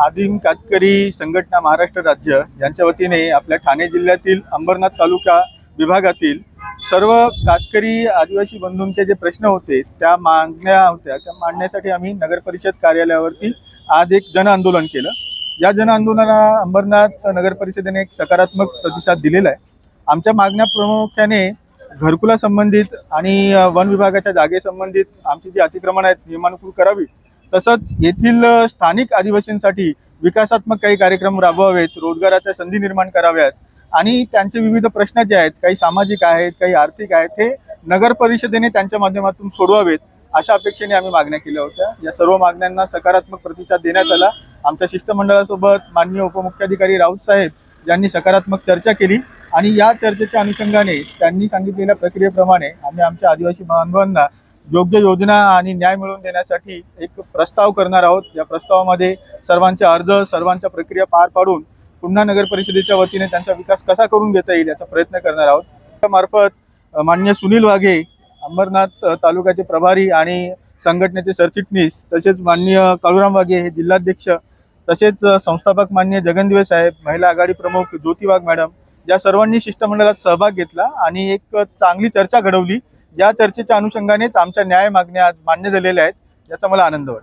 आदिम कातकरी संघटना महाराष्ट्र राज्य यांच्या वतीने आपल्या ठाणे जिल्ह्यातील अंबरनाथ तालुका विभागातील सर्व कातकरी आदिवासी बंधूंचे जे प्रश्न होते त्या मागण्या होत्या त्या मांडण्यासाठी आम्ही नगर परिषद कार्यालयावरती आज एक जन आंदोलन केलं. या जनआंदोलनाला अंबरनाथ नगर परिषदेने एक सकारात्मक प्रतिसाद दिलेला आहे. आमच्या मागण्या प्रामुख्याने घरकुलासंबंधित आणि वन विभागाच्या जागेसंबंधित आमची जी अतिक्रमण आहेत नियमानुकूल करावी तसंच येथील स्थानिक आदिवासींसाठी विकासात्मक काही कार्यक्रम राबवावेत रोजगाराच्या संधी निर्माण कराव्यात आणि त्यांचे विविध प्रश्न जे आहेत काही सामाजिक आहेत काही आर्थिक आहेत हे नगर परिषदेने त्यांच्या माध्यमातून सोडवावेत अशा अपेक्षेने आम्ही मागण्या केल्या होत्या. या सर्व मागण्यांना सकारात्मक प्रतिसाद देण्यात आला. आमच्या शिष्टमंडळासोबत माननीय उपमुख्याधिकारी राऊत साहेब यांनी सकारात्मक चर्चा केली आणि या चर्चेच्या अनुषंगाने त्यांनी सांगितलेल्या प्रक्रियेप्रमाणे आम्ही आमच्या आदिवासी बांधवांना योग्य योजना आणि न्याय मिळवून देण्यासाठी एक प्रस्ताव करणार आहोत. या प्रस्तावामध्ये सर्वांचे अर्ज सर्वांच्या प्रक्रिया पार पाडून पुन्हा नगर परिषदेच्या वतीने त्यांचा विकास कसा करून घेता येईल याचा प्रयत्न करणार आहोत. त्यामार्फत मान्य सुनील वाघे अंबरनाथ तालुक्याचे प्रभारी आणि संघटनेचे सरचिटणीस तसेच माननीय काळूराम वाघे हे जिल्हाध्यक्ष तसेच संस्थापक मान्य जगनदिवे साहेब महिला आघाडी प्रमुख ज्योती वाघ मॅडम या सर्वांनी शिष्टमंडळात सहभाग घेतला आणि एक चांगली चर्चा घडवली. या चर्चेच्या अनुषंगानेच आमच्या न्याय मागण्या आज मान्य झालेल्या आहेत याचा मला आनंद वाटतो.